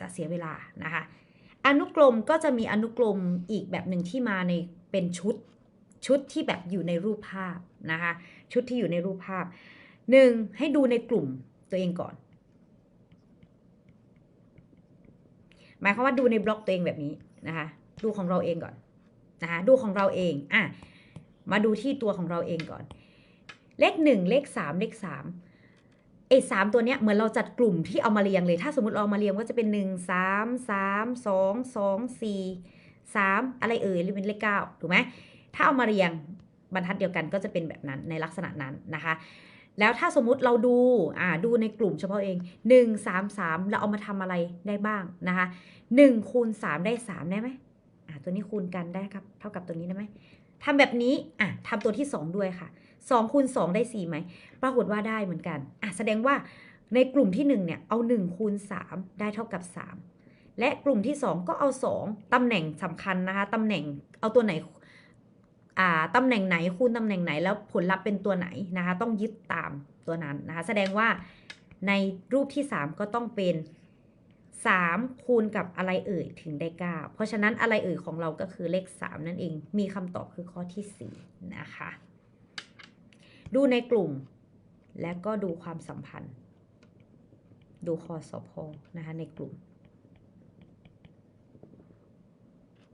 จะเสียเวลานะคะ อนุกรมก็จะมีอนุกรมอีกแบบหนึ่งที่มาในเป็นชุดชุดที่แบบอยู่ในรูปภาพนะคะ ชุดที่อยู่ในรูปภาพหนึ่งให้ดูในกลุ่มตัวเองก่อน หมายความว่าดูในบล็อกตัวเองแบบนี้นะคะ ดูของเราเองก่อนนะคะดูของเราเองอะมาดูที่ตัวของเราเองก่อน เลขหนึ่งเลขสามเลขสาม ไอ้สามตัวเนี้ยเหมือนเราจัดกลุ่มที่เอามาเรียงเลย ถ้าสมมติเราเอามาเรียงก็จะเป็นหนึ่งสามสามสองสองสี่สามอะไรเอ่ยหรือเป็นเลขเก้าถูกไหมถ้าเอามาเรียงบรรทัดเดียวกันก็จะเป็นแบบนั้นในลักษณะนั้นนะคะ แล้วถ้าสมมุติเราดูอ่าดูในกลุ่มเฉพาะเอง 1 3 3 เราเอามาทำอะไรได้บ้างนะคะ1คูณ3ได้ 3 ได้ไหม ตัวนี้คูณกันได้ครับ เท่ากับตัวนี้ได้ไหมทำแบบนี้ อะทำตัวที่ 2 ด้วยค่ะ2คูณ2ได้4ไหม ปรากฏว่าได้เหมือนกัน อะ แสดงว่าในกลุ่มที่ 1 เนี่ย เอา 1 คูณ 3 ได้เท่ากับ 3 และกลุ่มที่ 2 ก็เอา 2 ตำแหน่งสำคัญนะคะ ตำแหน่ง เอาตัวไหน อ่า ตำแหน่งไหนคูณตำแหน่งไหน แล้วผลลัพธ์เป็นตัวไหนนะคะ ต้องยึดตามตัวนั้นนะคะ แสดงว่าในรูปที่ 3 ก็ต้องเป็น 3 คูณกับอะไรเอ่ยถึงได้ 9 เพราะฉะนั้นอะไรเอ่ยของเราก็คือเลข 3 นั่นเอง มีคำตอบคือข้อที่ 4 นะคะ ดูในกลุ่มและก็ดูความสัมพันธ์ ดูคอสอพอนะคะในกลุ่ม